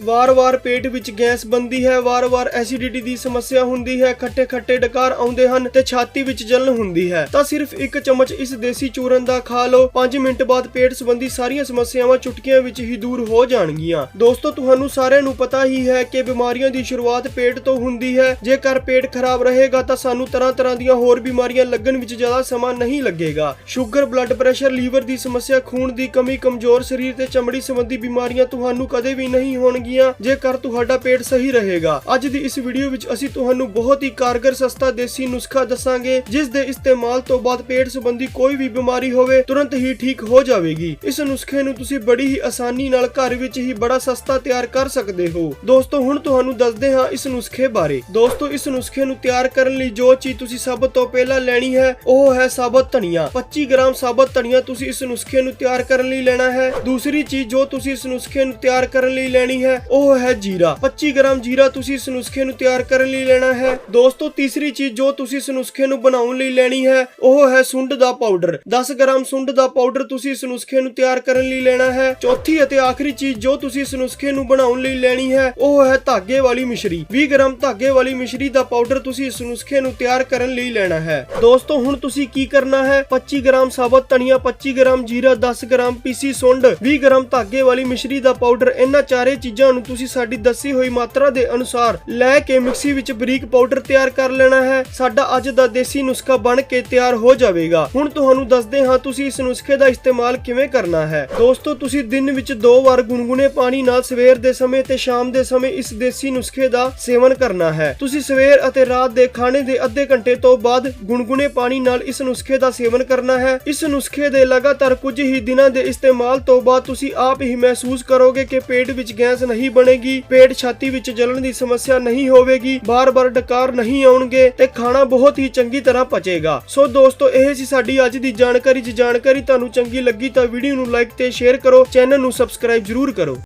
ਵਾਰ-ਵਾਰ ਪੇਟ ਵਿੱਚ ਗੈਸ ਬੰਦੀ ਹੈ, ਵਾਰ-ਵਾਰ ਐਸਿਡਿਟੀ ਦੀ ਸਮੱਸਿਆ ਹੁੰਦੀ ਹੈ, ਖੱਟੇ-ਖੱਟੇ ਡਕਾਰ ਆਉਂਦੇ ਹਨ ਤੇ ਛਾਤੀ ਵਿੱਚ ਜਲਨ ਹੁੰਦੀ ਹੈ। ਤਾਂ ਸਿਰਫ ਇੱਕ ਚਮਚ ਇਸ ਦੇਸੀ ਚੂਰਨ ਦਾ ਖਾ ਲਓ। 5 ਮਿੰਟ ਬਾਅਦ ਪੇਟ ਸੰਬੰਧੀ ਸਾਰੀਆਂ ਸਮੱਸਿਆਵਾਂ ਚੁਟਕੀਆਂ ਵਿੱਚ ਹੀ ਦੂਰ ਹੋ ਜਾਣਗੀਆਂ। ਦੋਸਤੋ, ਤੁਹਾਨੂੰ ਸਾਰਿਆਂ ਨੂੰ ਪਤਾ ਹੀ ਹੈ ਕਿ ਬਿਮਾਰੀਆਂ ਦੀ ਸ਼ੁਰੂਆਤ ਪੇਟ ਤੋਂ ਹੁੰਦੀ ਹੈ। ਜੇਕਰ ਪੇਟ ਖਰਾਬ ਰਹੇਗਾ ਤਾਂ ਸਾਨੂੰ ਤਰ੍ਹਾਂ-ਤਰ੍ਹਾਂ ਦੀਆਂ ਹੋਰ ਬਿਮਾਰੀਆਂ ਲੱਗਣ ਵਿੱਚ ਜ਼ਿਆਦਾ ਸਮਾਂ ਨਹੀਂ ਲੱਗੇਗਾ। ਸ਼ੂਗਰ, ਬਲੱਡ ਪ੍ਰੈਸ਼ਰ, ਲੀਵਰ ਦੀ ਸਮੱਸਿਆ, ਖੂਨ ਦੀ ਕਮੀ, ਕਮਜ਼ੋਰ ਸਰੀਰ ਤੇ ਚਮੜੀ ਸੰਬੰਧੀ ਬਿਮਾਰੀਆਂ ਤੁਹਾਨੂੰ ਕਦੇ ਵੀ ਨਹੀਂ ਹੋਣਗੀਆਂ। ਜੇਕਰ ਤੁਹਾਡਾ ਪੇਟ ਸਹੀ ਰਹੇਗਾ। ਅੱਜ ਦੀ ਇਸ ਵੀਡੀਓ ਵਿੱਚ ਅਸੀਂ ਤੁਹਾਨੂੰ ਬਹੁਤ ਹੀ ਕਾਰਗਰ ਸਸਤਾ ਦੇਸੀ ਨੁਸਖਾ ਦੱਸਾਂਗੇ, ਜਿਸ ਦੇ ਇਸਤੇਮਾਲ ਤੋਂ ਬਾਅਦ ਪੇਟ ਸੰਬੰਧੀ ਕੋਈ ਵੀ ਬਿਮਾਰੀ ਹੋਵੇ, ਤੁਰੰਤ ਹੀ ਠੀਕ ਹੋ ਜਾਵੇਗੀ। ਇਸ ਨੁਸਖੇ ਨੂੰ ਤੁਸੀਂ ਬੜੀ ਹੀ ਆਸਾਨੀ ਨਾਲ ਘਰ ਵਿੱਚ ਹੀ ਬੜਾ ਸਸਤਾ ਤਿਆਰ ਕਰ ਸਕਦੇ ਹੋ। ਦੋਸਤੋ, ਹੁਣ ਤੁਹਾਨੂੰ ਦੱਸਦੇ ਹਾਂ ਇਸ ਨੁਸਖੇ ਬਾਰੇ। ਦੋਸਤੋ, ਇਸ ਨੁਸਖੇ ਨੂੰ ਤਿਆਰ ਕਰਨ ਲਈ ਜੋ ਚੀਜ਼ ਤੁਸੀਂ ਸਭ ਤੋਂ ਪਹਿਲਾਂ ਲੈਣੀ ਹੈ, ਉਹ ਹੈ ਸਾਬਤ ਧਨੀਆ। 25 ਗ੍ਰਾਮ ਸਾਬਤ ਧਨੀਆ ਤੁਸੀਂ ਇਸ ਨੁਸਖੇ ਨੂੰ ਤਿਆਰ ਕਰਨ ਲਈ ਲੈਣਾ ਹੈ। ਦੂਸਰੀ ਚੀਜ਼ ਜੋ ਤੁਸੀਂ ਇਸ ਨੁਸਖੇ ਨੂੰ ਤਿਆਰ ਕਰਨ ਲਈ ਲੈਣੀ ਹੈ ਉਹ ਹੈ ਜੀਰਾ। 25 ਗ੍ਰਾਮ ਜੀਰਾ ਤੁਸੀਂ ਇਸ ਨੁਸਖੇ ਨੂੰ ਤਿਆਰ ਕਰਨ ਲਈ ਲੈਣਾ ਹੈ। ਦੋਸਤੋ, ਤੀਸਰੀ ਚੀਜ਼ ਜੋ ਤੁਸੀਂ ਇਸ ਨੁਸਖੇ ਨੂੰ ਬਣਾਉਣ ਲਈ ਲੈਣੀ ਹੈ, ਉਹ ਹੈ ਸੁੰਡ ਦਾ ਪਾਊਡਰ। 10 ਗ੍ਰਾਮ ਸੁੰਡ ਦਾ ਪਾਊਡਰ ਤੁਸੀਂ ਇਸ ਨੁਸਖੇ ਨੂੰ ਤਿਆਰ ਕਰਨ ਲਈ ਲੈਣਾ ਹੈ। ਚੌਥੀ ਅਤੇ ਆਖਰੀ ਚੀਜ਼ ਜੋ ਤੁਸੀਂ ਇਸ ਨੁਸਖੇ ਨੂੰ ਬਣਾਉਣ ਲਈ ਲੈਣੀ ਹੈ, ਉਹ ਹੈ ਧਾਗੇ ਵਾਲੀ ਮਿਸ਼ਰੀ। 20 ਗ੍ਰਾਮ ਧਾਗੇ ਵਾਲੀ ਮਿਸ਼ਰੀ ਦਾ ਪਾਊਡਰ ਤੁਸੀਂ ਇਸ ਨੁਸਖੇ ਨੂੰ ਤਿਆਰ ਕਰਨ ਲਈ ਲੈਣਾ ਹੈ। ਦੋਸਤੋ, ਹੁਣ ਤੁਸੀਂ ਕੀ ਕਰਨਾ ਹੈ? 25 ਗ੍ਰਾਮ ਸਾਬਤ ਧਨੀਆ 25 ਗ੍ਰਾਮ ਜੀਰਾ 10 ਗ੍ਰਾਮ ਪੀਸੀ ਸੁੰਡ 20 ਗ੍ਰਾਮ ਧਾਗੇ ਵਾਲੀ ਮਿਸ਼ਰੀ ਦਾ ਪਾਊਡਰ। ਇਹਨਾਂ ਚਾਰੇ ਚੀਜ਼ਾਂ ਨੂੰ ਤੁਸੀਂ ਸਾਡੀ ਦੱਸੀ ਹੋਈ ਮਾਤਰਾ ਦੇ ਅਨੁਸਾਰ ਲੈ ਕੇ ਮਿਕਸੀ ਵਿੱਚ ਬਰੀਕ ਪਾਊਡਰ ਤਿਆਰ ਕਰ ਲੈਣਾ ਹੈ, ਸਾਡਾ ਅੱਜ ਦਾ ਦੇਸੀ ਨੁਸਖਾ ਬਣ ਕੇ ਤਿਆਰ ਹੋ ਜਾਵੇਗਾ। ਹੁਣ ਤੁਹਾਨੂੰ ਦੱਸਦੇ ਹਾਂ ਤੁਸੀਂ ਇਸ ਨੁਸਖੇ ਦਾ ਇਸਤੇਮਾਲ ਕਿਵੇਂ ਕਰਨਾ ਹੈ। ਦੋਸਤੋ, ਤੁਸੀਂ ਦਿਨ ਵਿੱਚ ਦੋ ਵਾਰ ਗੁਨਗੁਨੇ ਪਾਣੀ ਨਾਲ ਸਵੇਰ ਦੇ ਸਮੇਂ ਤੇ ਸ਼ਾਮ ਦੇ ਸਮੇਂ ਇਸ ਦੇਸੀ ਨੁਸਖੇ ਦਾ ਸੇਵਨ ਕਰਨਾ ਹੈ। ਤੁਸੀਂ ਸਵੇਰ ਅਤੇ ਰਾਤ ਦੇ ਖਾਣੇ ਦੇ ਅੱਧੇ ਘੰਟੇ ਤੋਂ ਬਾਅਦ ਗੁਨਗੁਨੇ ਪਾਣੀ ਨਾਲ ਇਸ ਨੁਸਖੇ ਦਾ ਸੇਵਨ ਕਰਨਾ ਹੈ। ਇਸ ਨੁਸਖੇ ਦੇ ਲਗਾਤਾਰ ਕੁਝ ਹੀ ਦਿਨਾਂ ਦੇ ਇਸਤੇਮਾਲ ਤੋਂ ਬਾਅਦ ਤੁਸੀਂ ਆਪ ਹੀ ਮਹਿਸੂਸ ਕਰੋਗੇ ਕਿ ਪੇਟ ਵਿੱਚ ਗੈਸ ਨਹੀਂ ਨਹੀਂ ਬਣੇਗੀ। ਪੇਟ ਛਾਤੀ ਵਿੱਚ ਜਲਣ ਦੀ ਸਮੱਸਿਆ ਨਹੀਂ ਹੋਵੇਗੀ। ਬਾਰ-ਬਾਰ ਡਕਾਰ ਨਹੀਂ ਆਉਣਗੇ ਤੇ ਖਾਣਾ ਬਹੁਤ ਹੀ ਚੰਗੀ ਤਰ੍ਹਾਂ ਪਚੇਗਾ। ਸੋ ਦੋਸਤੋ, ਇਹ ਸੀ ਸਾਡੀ ਅੱਜ ਦੀ ਜਾਣਕਾਰੀ। ਜੇ ਜਾਣਕਾਰੀ ਤੁਹਾਨੂੰ ਚੰਗੀ ਲੱਗੀ ਤਾਂ ਵੀਡੀਓ ਨੂੰ ਲਾਈਕ ਤੇ ਸ਼ੇਅਰ ਕਰੋ। ਚੈਨਲ ਨੂੰ ਸਬਸਕ੍ਰਾਈਬ ਜ਼ਰੂਰ ਕਰੋ।